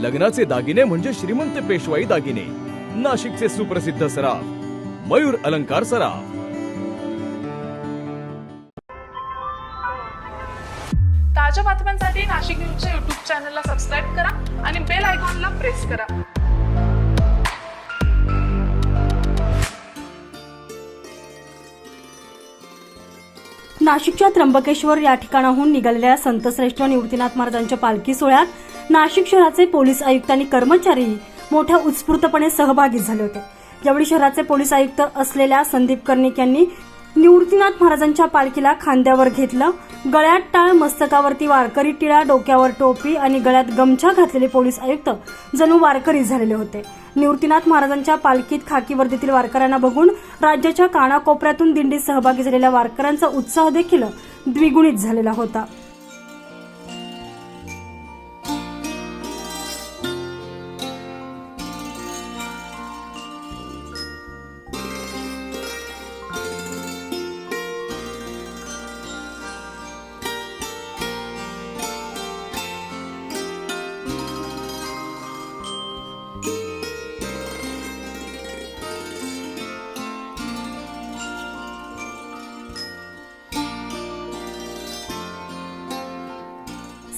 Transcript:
लग्नाचे दागिने म्हणजे श्रीमंत पेशवाई दागिने. नाशिकचे सुप्रसिद्ध सराफ मयूर अलंकार सराफ. ताज्या बातम्यांसाठी नाशिक न्यूजच्या युट्यूब चॅनलला सबस्क्राईब करा आणि बेल आयकॉनला प्रेस करा. नाशिकच्या त्र्यंबकेश्वर या ठिकाणाहून निघालेल्या संतश्रेष्ठ निवृत्तीनाथ महाराजांच्या पालखी सोहळ्यात नाशिक शहराचे पोलीस आयुक्त आणि कर्मचारी मोठ्या उत्स्फूर्तपणे सहभागी झाले होते. यावेळी शहराचे पोलीस आयुक्त असलेल्या संदीप कर्णिक यांनी निवृत्तीनाथ महाराजांच्या पालखीला खांद्यावर घेतलं. गळ्यात टाळ मस्तकावरती वारकरी टिळा डोक्यावर टोपी आणि गळ्यात गमछा घातलेले पोलीस आयुक्त जणू वारकरी झालेले होते. निवृत्तीनाथ महाराजांच्या पालखीत खाकी वर्दीतील वारकऱ्यांना बघून राज्याच्या कानाकोपऱ्यातून दिंडीत सहभागी झालेल्या वारकऱ्यांचा उत्साह देखील द्विगुणित झालेला होता.